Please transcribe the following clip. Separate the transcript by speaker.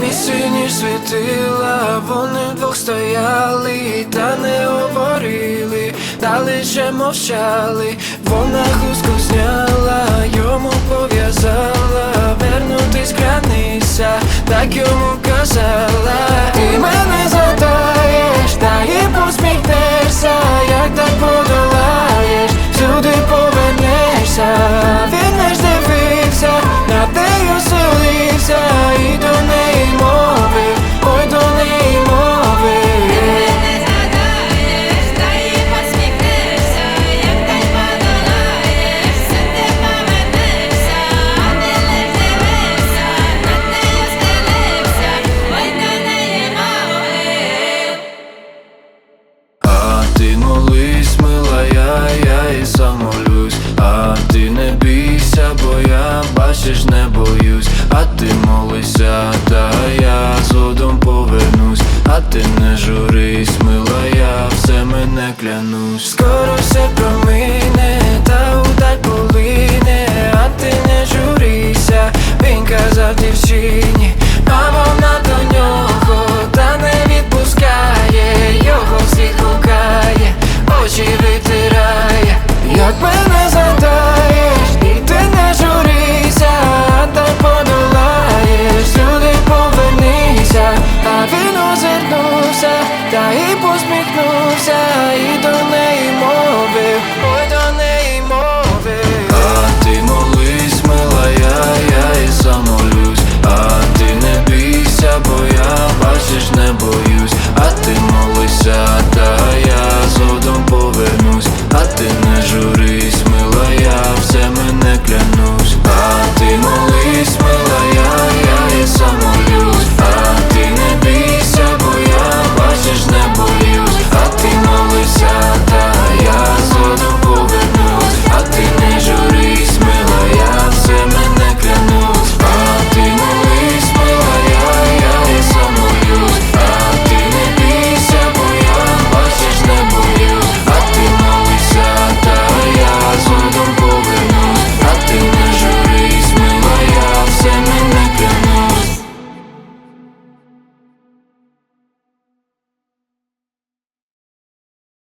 Speaker 1: Місці ніж світила, вони вдвох стояли, та не говорили, та лише мовчали, вона хустку зняла, йому пов'язала, вернутись клянися, так йому досі ж не боюсь, а ти молися, та я згодом повернусь, а ти не журись, мила, я все мене кляну.